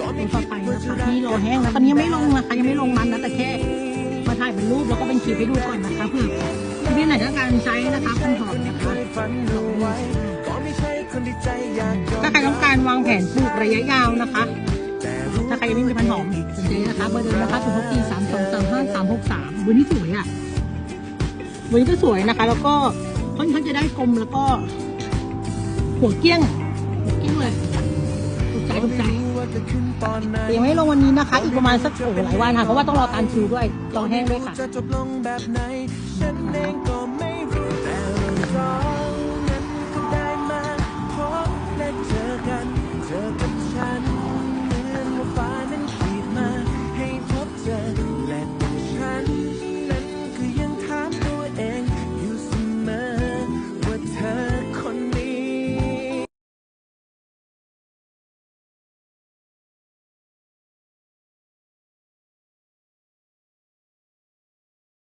ต่อดไปว่านะจะคะรักที่รอแห้งนะตอนนี้ยังไม่ลงนะคะยังไม่ลงมันนะแต่แค่มาถ่ายเป็นรูปแล้วก็เป็นคลิปให้ดูก่อนนะคะเผื่อที่ไหนต้องการใช้นะคะพันหอมนะคะฝันเอาไว้ก็ไม่ใช่คนที่ใจอยากยอมถ้าใครต้องการวางแผนปลูกระยะยาวนะคะแต่รู้ถ้าใครยังไม่มีพันหอมสนใจนะคะเบอร์เดิมนะคะศูนย์หกสี่สามสองสามห้าสามหกสามวันนี้สวยอะวันนี้ก็สวยนะคะ แล้วก็ค่อนข้างจะได้กลมแล้วก็หัวเกี้ยงหัวเกี้งเลยถูกใจถูกใจยังไม่ลงวันนี้นะคะ อีกประมาณสักโอ้หลายวันค่ะ เพราะว่าต้องรอการคิวด้วยรอแห้งด้วยค่ะ